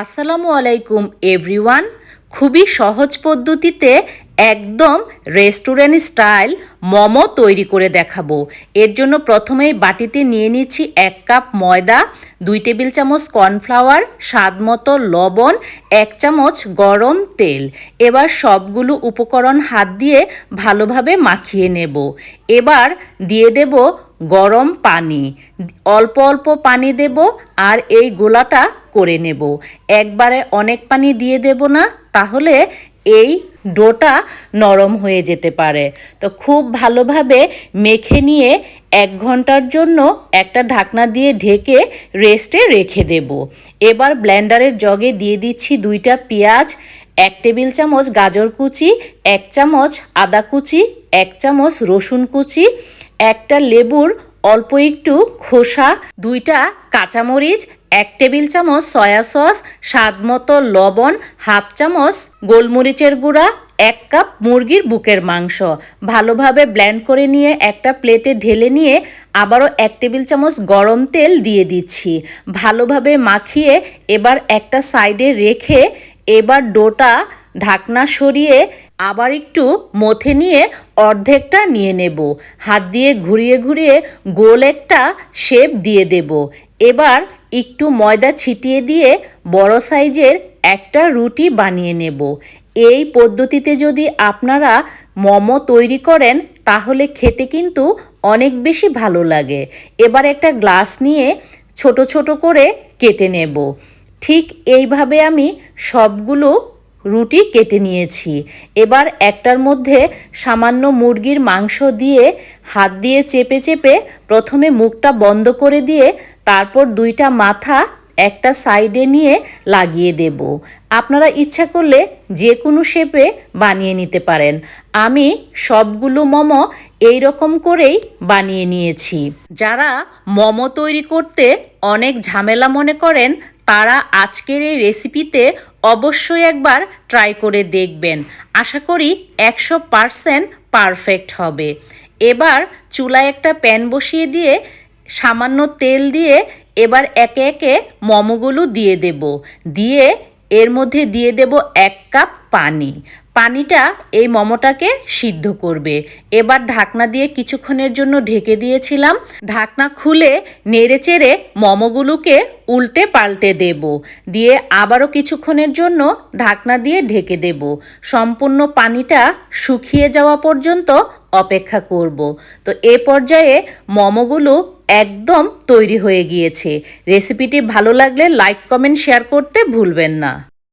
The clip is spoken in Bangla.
আসসালামু আলাইকুম, এভরিওয়ান। খুবই সহজ পদ্ধতিতে একদম রেস্টুরেন্ট স্টাইল মোমো তৈরি করে দেখাবো। এর জন্য প্রথমেই বাটিতে নিয়ে নিচ্ছি এক কাপ ময়দা, দুই টেবিল চামচ কর্নফ্লাওয়ার, স্বাদ মতো লবণ, এক চামচ গরম তেল। এবার সবগুলো উপকরণ হাত দিয়ে ভালোভাবে মাখিয়ে নেব। এবার দিয়ে দেব গরম পানি। অল্প অল্প পানি দেব আর এই গোলাটা করে নেব। একবারে অনেক পানি দিয়ে দেব না, তাহলে এই ডোটা নরম হয়ে যেতে পারে। তো খুব ভালোভাবে মেখে নিয়ে এক ঘণ্টার জন্য একটা ঢাকনা দিয়ে ঢেকে রেস্টে রেখে দেব। এবার ব্লেন্ডারের জগে দিয়ে দিচ্ছি দুইটা পেঁয়াজ, এক টেবিল চামচ গাজর কুচি, এক চামচ আদা কুচি, এক চামচ রসুন কুচি একটা লেবুর অল্প একটু খোসা, দুইটা কাঁচামরিচ, এক টেবিল চামচ সয়া সস, স্বাদ মতো লবণ, হাফ চামচ গোলমরিচের গুঁড়া, এক কাপ মুরগির বুকের মাংস। ভালোভাবে ব্ল্যান্ড করে নিয়ে একটা প্লেটে ঢেলে নিয়ে আবারও এক টেবিল চামচ গরম তেল দিয়ে দিচ্ছি। ভালোভাবে মাখিয়ে এবার একটা সাইডে রেখে এবার ডোটা ঢাকনা সরিয়ে আবার একটু মথে নিয়ে অর্ধেকটা নিয়ে নেব। হাত দিয়ে ঘুরিয়ে ঘুরিয়ে গোল একটা শেপ দিয়ে দেব। এবার একটু ময়দা ছিটিয়ে দিয়ে বড় সাইজের একটা রুটি বানিয়ে নেব। এই পদ্ধতিতে যদি আপনারা মোমো তৈরি করেন, তাহলে খেতে কিন্তু অনেক বেশি ভালো লাগে। এবার একটা গ্লাস নিয়ে ছোট ছোট করে কেটে নেব। ঠিক এইভাবে আমি সবগুলো রুটি কেটে নিয়েছি। এবার একটার মধ্যে সামান্য মুরগির মাংস দিয়ে হাত দিয়ে চেপে চেপে প্রথমে মুখটা বন্ধ করে দিয়ে তারপর দুইটা মাথা একটা সাইডে নিয়ে লাগিয়ে দেব। আপনারা ইচ্ছা করলে যে কোনো শেপে বানিয়ে নিতে পারেন। আমি সবগুলো মোমো এই রকম করেই বানিয়ে নিয়েছি। যারা মোমো তৈরি করতে অনেক ঝামেলা মনে করেন তারা আজকের এই রেসিপিতে অবশ্যই একবার ট্রাই করে দেখবেন। আশা করি একশো পারসেন্ট পারফেক্ট হবে। এবার চুলায় একটা প্যান বসিয়ে দিয়ে সামান্য তেল দিয়ে এবার একে একে মোমোগুলো দিয়ে দেব। দিয়ে এর মধ্যে দিয়ে দেব এক কাপ পানি। পানিটা এই মোমোটাকে সিদ্ধ করবে। এবার ঢাকনা দিয়ে কিছুক্ষণের জন্য ঢেকে দিয়েছিলাম। ঢাকনা খুলে নেড়ে চেড়ে মোমোগুলোকে উল্টে পাল্টে দেব। দিয়ে আবারও কিছুক্ষণের জন্য ঢাকনা দিয়ে ঢেকে দেব। সম্পূর্ণ পানিটা শুকিয়ে যাওয়া পর্যন্ত অপেক্ষা করব। তো এ পর্যায়ে মোমোগুলো একদম তৈরি হয়ে গিয়েছে। রেসিপিটি ভালো লাগলে লাইক কমেন্ট শেয়ার করতে ভুলবেন না।